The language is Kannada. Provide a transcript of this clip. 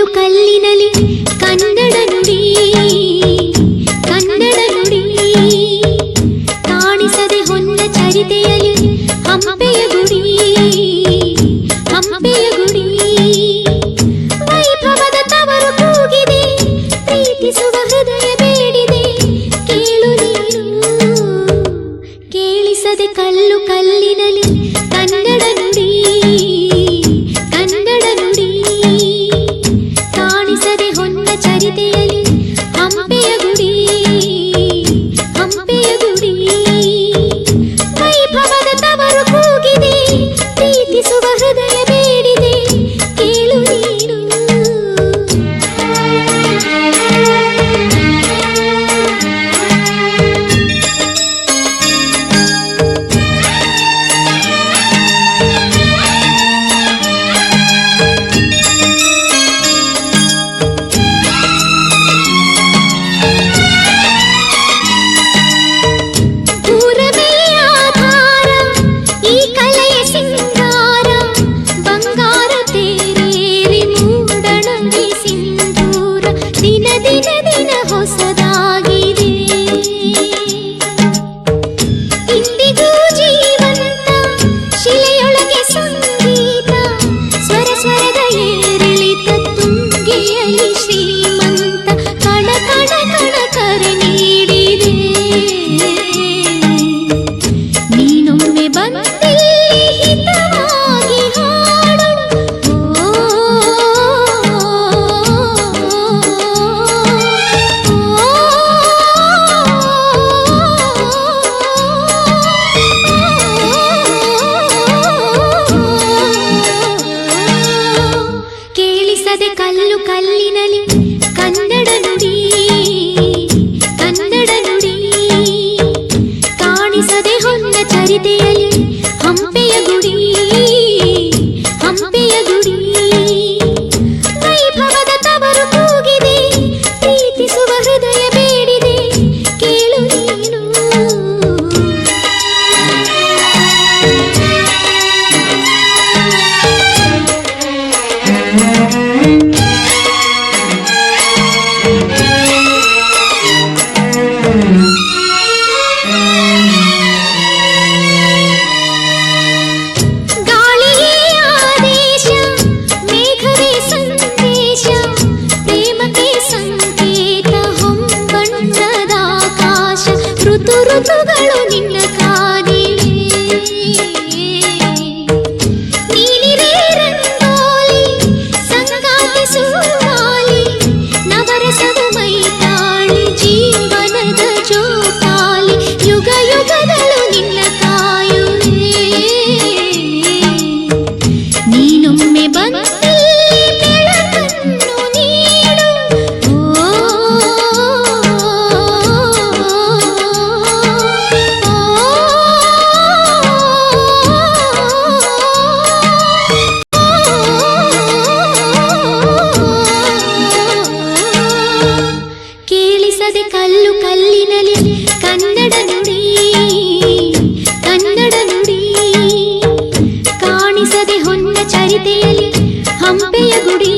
ಕಲ್ಲು ಕಲ್ಲಿನಲಿ ಕನ್ನಡ ನುಡಿ ಕನ್ನಡ ನುಡಿ. ಕಾಣಿಸದೆ ಹೊನ್ನ ಚರಿತೆಯಲ್ಲಿ ಹಂಪೆಯ ಗುಡಿ. ta-da ta-da ಕೇಳಿಸದೆ ಕಲ್ಲು ಕಲ್ಲಿನಲ್ಲಿ ಕನ್ನಡ ನುಡಿ ಕನ್ನಡ ನುಡಿ. ಕಾಣಿಸದೆ ಹೊನ್ನ ಚರಿತೆಯಲ್ಲಿ ಹಂಪೆಯ ಗುಡಿ.